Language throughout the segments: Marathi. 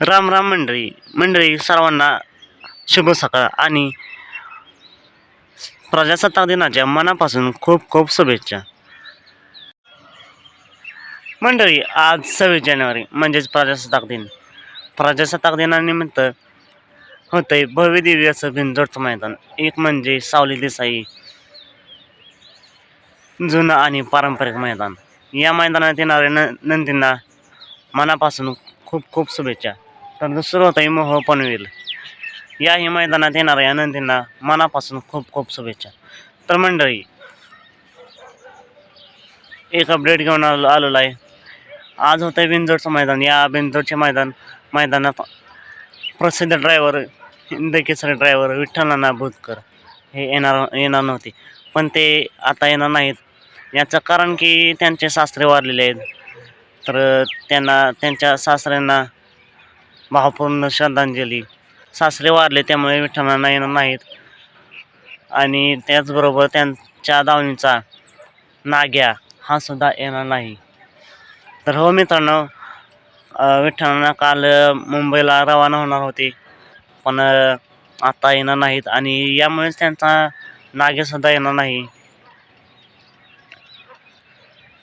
राम राम मंडळी. मंडळी सर्वांना शुभ सकाळ आणि प्रजासत्ताक दिनाच्या मनापासून खूप खूप शुभेच्छा. मंडळी आज सव्वीस जानेवारी म्हणजेच प्रजासत्ताक दिन प्रजासत्ताक दिनानिमित्त होतंय भव्य दिव्य असं बिंजोडचं मैदान. एक म्हणजे सावली देसाई जुनं आणि पारंपरिक मैदान. या मैदानात येणाऱ्या न नंदींना मनापासून खूप खूप शुभेच्छा. तर दुसरं होतं मोह हो पनवेल याही मैदानात येणाऱ्या आनंदींना मनापासून खूप खूप शुभेच्छा. तर मंडळी एक अपडेट घेऊन आलो आलेलो आहे. आज होतं आहे बिंजोडचं मैदान. या बिंजोडचे मैदान मैदानात प्रसिद्ध ड्रायव्हर हिंदकेसरी ड्रायव्हर विठ्ठल नाना भूतकर हे येणार येणार नव्हते. पण ते आता येणार नाहीत. याचं कारण की त्यांचे सासरे वारलेले आहेत. तर त्यांना त्यांच्या सासऱ्यांना भावपूर्ण श्रद्धांजली. सासरे वारले त्यामुळे विठ्ठलांना येणार नाहीत. आणि त्याचबरोबर त्यांच्या दावणीचा नाग्या हा सुद्धा येणार नाही. तर हो मित्रांनो विठ्ठलांना काल मुंबईला रवाना होणार होते. पण आता येणार नाहीत आणि यामुळेच त्यांचा नाग्यासुद्धा येणार नाही.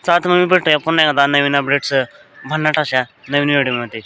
चला मी मग भेटूया पुन्हा एकदा नवीन अपडेट्स भन्नाट अशा नवीन व्हिडिओमध्ये